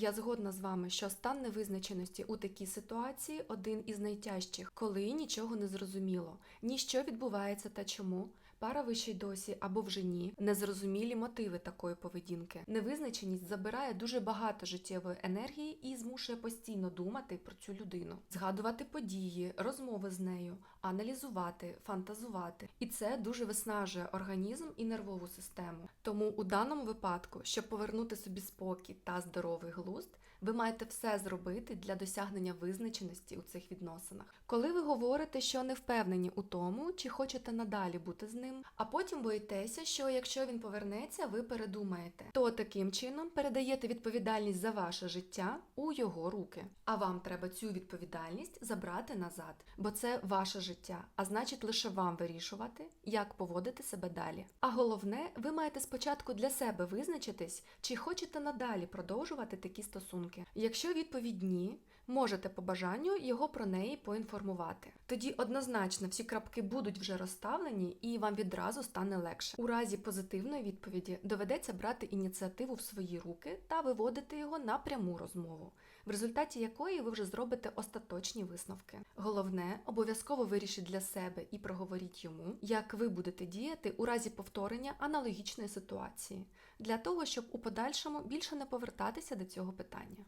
Я згодна з вами, що стан невизначеності у такій ситуації один із найтяжчих, коли нічого не зрозуміло, ні що відбувається та чому. Пара вищій досі або вже ні, незрозумілі мотиви такої поведінки. Невизначеність забирає дуже багато життєвої енергії і змушує постійно думати про цю людину, згадувати події, розмови з нею, аналізувати, фантазувати. І це дуже виснажує організм і нервову систему. Тому у даному випадку, щоб повернути собі спокій та здоровий глузд, ви маєте все зробити для досягнення визначеності у цих відносинах. Коли ви говорите, що не впевнені у тому, чи хочете надалі бути з ним, а потім боїтеся, що якщо він повернеться, ви передумаєте, то таким чином передаєте відповідальність за ваше життя у його руки. А вам треба цю відповідальність забрати назад, бо це ваше життя, а значить лише вам вирішувати, як поводити себе далі. А головне, ви маєте спочатку для себе визначитись, чи хочете надалі продовжувати такі стосунки. Якщо відповідь ні, можете по бажанню його про неї поінформувати. Тоді однозначно всі крапки будуть вже розставлені і вам відразу стане легше. У разі позитивної відповіді доведеться брати ініціативу в свої руки та виводити його на пряму розмову, в результаті якої ви вже зробите остаточні висновки. Головне, обов'язково вирішіть для себе і проговоріть йому, як ви будете діяти у разі повторення аналогічної ситуації, для того, щоб у подальшому більше не повертатися до цього питання.